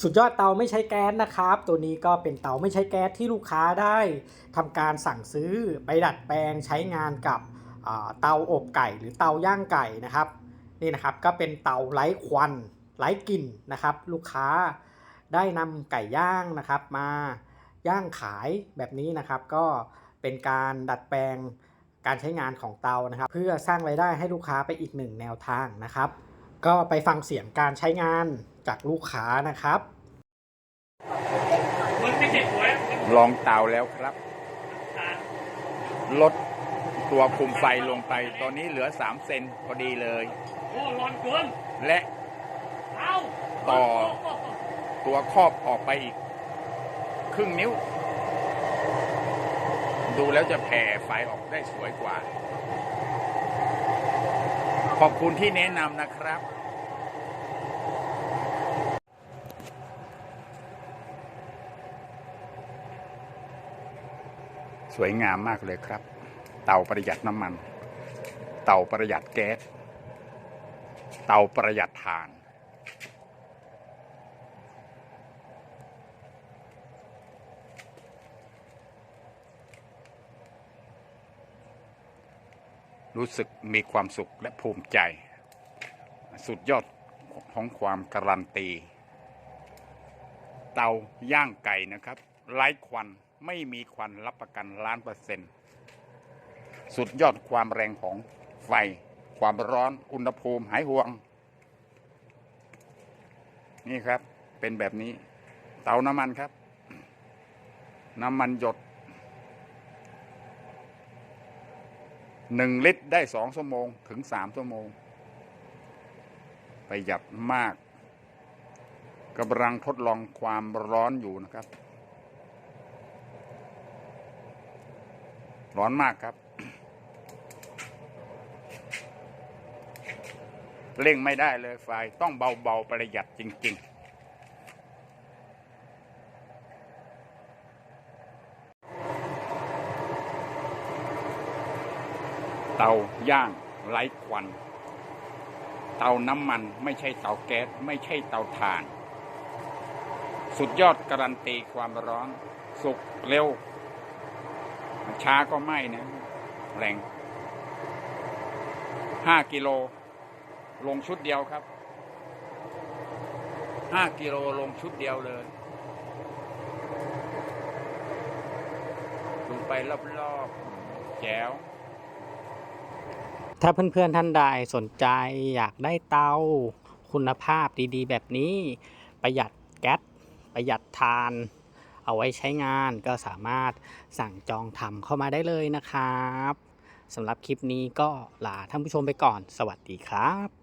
สุดยอดเตาไม่ใช้แก๊สนะครับ ตัวนี้ก็เป็นเตาไม่ใช้แก๊สที่ลูกค้าได้ทำการสั่งซื้อไปดัดแปลงใช้งานกับเตาอบไก่หรือเตาย่างไก่นะครับนี่นะครับก็เป็นเตาไร้ควันไร้กลิ่นนะครับ ลูกค้าได้นำไก่ย่างนะครับ มาย่างขายแบบนี้นะครับ ก็เป็นการดัดแปลงการใช้งานของเตานะครับ เพื่อสร้างรายได้ให้ลูกค้าไปอีกหนึ่งแนวทางนะครับ ก็ไปฟังเสียงการใช้งานจากลูกค้านะครับมันไม่เจ็บหัวลองเตาแล้วครับ ลดตัวคุมไฟลงไป ตอนนี้เหลือ 3 เซนพอดีเลย โอ้ร้อนเกิน และเอาต่อตัวครอบออกไปอีก ครึ่งนิ้ว ดูแล้วจะแผ่ไฟออกได้สวยกว่า ขอบคุณที่แนะนำนะครับ สวยงามมากเลยครับ เตาประหยัดน้ำมัน เตาประหยัดแก๊ส เตาประหยัดถ่าน รู้สึกมีความสุขและภูมิใจ สุดยอดของความการันตี เตาย่างไก่นะครับ ไร้ควันไม่มีควันรับประกันล้านเปอร์เซ็นต์สุดยอดความแรงของไฟ ความร้อนอุณหภูมิหายห่วง นี่ครับเป็นแบบนี้ เตาน้ำมันครับ น้ำมันหยด หนึ่งลิตรได้สองชั่วโมงถึงสามชั่วโมง ประหยัดมากกำลังทดลองความร้อนอยู่นะครับ ร้อนมากครับ เร่งไม่ได้เลยไฟต้องเบาๆประหยัดจริง ๆ เตาย่างไร้ควัน เตาน้ำมันไม่ใช่เตาแก๊สไม่ใช่เตาถ่าน สุดยอดการันตีความร้อน สุกเร็ว ช้าก็ไม่นะแรงห้ากิโล ลงชุดเดียวครับห้ากิโลลงชุดเดียวเลยดูไปรอบๆแจ๋ว ถ้าเพื่อนๆท่านใดสนใจอยากได้เตาคุณภาพดีๆ แบบนี้ ประหยัดแก๊สประหยัดทาน เอาไว้ใช้งานก็สามารถสั่งจองทำเข้ามาได้เลยนะครับสำหรับคลิปนี้ก็ลาท่านผู้ชมไปก่อน สวัสดีครับ